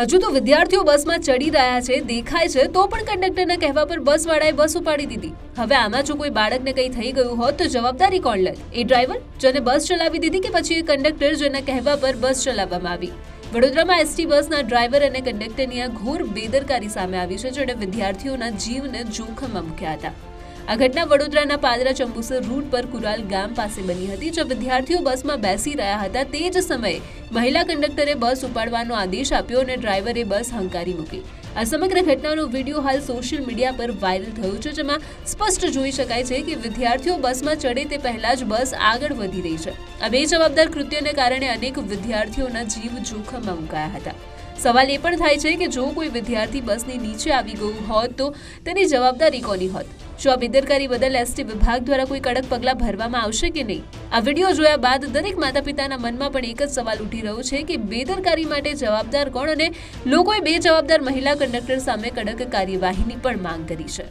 હજુ તો વિદ્યાર્થીઓ બસમાં ચડી રહ્યા છે, દેખાય છે, તો પણ કંડક્ટરના કહેવા પર બસવાળાએ બસ ઉપાડી દીધી. હવે આમાં જો કોઈ બાળકને કંઈ થઈ ગયું હોત, તો જવાબદારી કોણ લે? એ ડ્રાઈવર? જેને બસ ચલાવી દીધી કે પછી એ કંડક્ટર જેના કહેવા પર બસ ચલાવવામાં આવી? વડોદરામાં એસટી બસના ડ્રાઈવર અને કંડક્ટરની આ ઘોર બેદરકારી સામે આવી છે, જેણે વિદ્યાર્થીઓના જીવને જોખમમાં મૂક્યા હતા. આ ઘટના વડોદરાના પાદરા ચંબુસર રૂટ પર કુરાલ ગામ પાસે બની હતી, જ્યાં વિદ્યાર્થીઓ બસમાં બેસી રહ્યા હતા તે જ સમયે મહિલા કંડક્ટરે બસ ઉપાડવાનો આદેશ આપ્યો અને ડ્રાઈવરે બસ હંકારી મૂકી. આ સમગ્ર ઘટનાનો વીડિયો હાલ સોશિયલ મીડિયા પર વાયરલ થયો છે, જેમાં સ્પષ્ટ જોઈ શકાય છે કે વિદ્યાર્થીઓ બસમાં ચડે તે પહેલા જ બસ આગળ વધી રહી છે. આ બે જવાબદાર કૃત્યને કારણે અનેક વિદ્યાર્થીઓના જીવ જોખમમાં મુકાયા હતા. સવાલ એ પણ થાય છે કે જો કોઈ વિદ્યાર્થી બસની નીચે આવી ગયું હોત તો તેની જવાબદારી કોની હોત? શું આ બેદરકારી બદલ એસટી વિભાગ દ્વારા કોઈ કડક પગલાં ભરવામાં આવશે કે નહીં? આ વીડિયો જોયા બાદ દરેક માતા પિતાના મનમાં પણ એક જ સવાલ ઉઠી રહ્યો છે કે બેદરકારી માટે જવાબદાર કોણ અને લોકોએ બે જવાબદાર મહિલા કંડક્ટર સામે કડક કાર્યવાહીની પણ માંગ કરી છે.